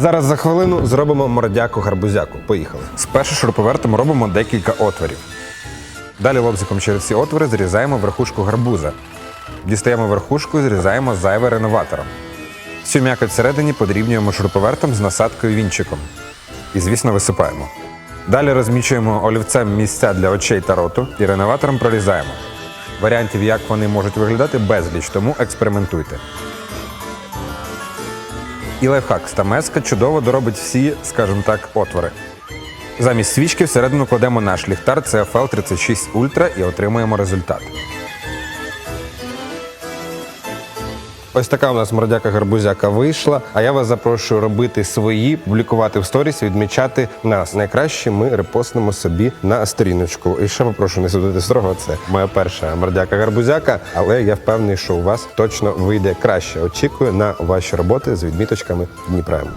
Зараз за хвилину зробимо мордяку гарбузяку. Поїхали. Спершу шуруповертом робимо декілька отворів. Далі лобзиком через ці отвори зрізаємо верхушку гарбуза. Дістаємо верхушку і зрізаємо зайве реноватором. Всю м'якоть всередині подрібнюємо шуруповертом з насадкою вінчиком. І, звісно, висипаємо. Далі розмічуємо олівцем місця для очей та роту і реноватором прорізаємо. Варіантів, як вони можуть виглядати, безліч, тому експериментуйте. І лайфхак стамеска чудово доробить всі, скажімо так, отвори. Замість свічки всередину кладемо наш ліхтар CFL 36 Ultra і отримуємо результат. Ось така у нас мордяка гарбузяка вийшла. А я вас запрошую робити свої, публікувати в сторіс, відмічати нас. Найкраще ми репостнемо собі на сторіночку. І ще попрошу не судити строго. Це моя перша мордяка гарбузяка, але я впевнений, що у вас точно вийде краще. Очікую на ваші роботи з відміточками Дніпрем.